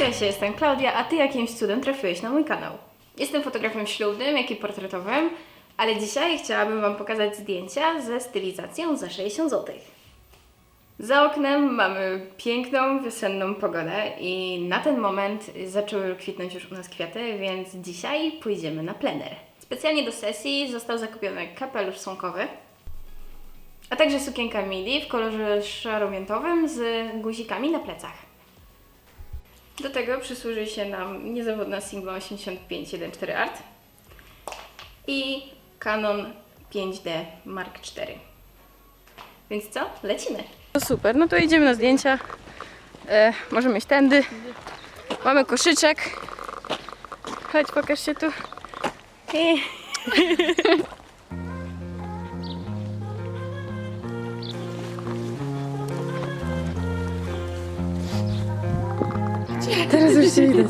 Cześć, jestem Klaudia, a Ty jakimś cudem trafiłeś na mój kanał. Jestem fotografem ślubnym, jak i portretowym, ale dzisiaj chciałabym Wam pokazać zdjęcia ze stylizacją za 60 zł. Za oknem mamy piękną, wiosenną pogodę i na ten moment zaczęły kwitnąć już u nas kwiaty, więc dzisiaj pójdziemy na plener. Specjalnie do sesji został zakupiony kapelusz słonkowy, a także sukienka midi w kolorze szaro-miętowym z guzikami na plecach. Do tego przysłuży się nam niezawodna Sigma 8514 Art i Canon 5D Mark IV. Więc co? Lecimy! No super, no to idziemy na zdjęcia. E, możemy iść tędy. Mamy koszyczek. Chodź, pokaż się tu. I... Teraz już się widać.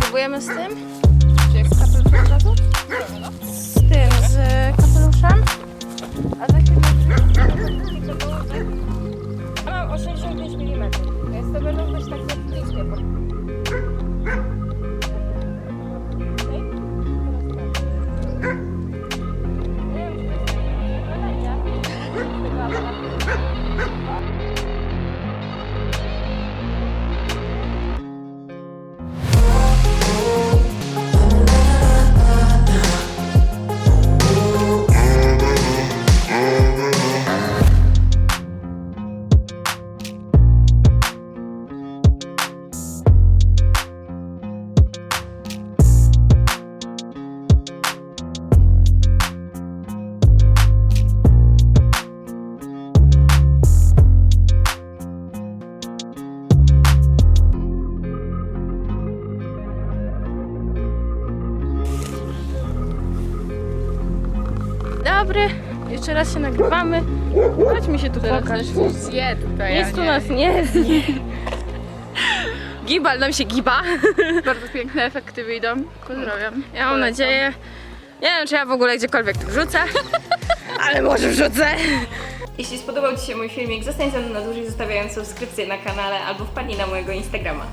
Próbujemy z tym? dobry. Jeszcze raz się nagrywamy. Chodź mi się tu pokaż. Zje tutaj. Nic tu nas nie zje. Gibal nam się giba. Bardzo piękne efekty wyjdą. Pozdrawiam. Ja mam nadzieję. Nie wiem, czy ja w ogóle gdziekolwiek to wrzucę, ale może wrzucę. Jeśli spodobał Ci się mój filmik, zostań ze mną na dłużej zostawiając subskrypcję na kanale albo wpadnij na mojego Instagrama.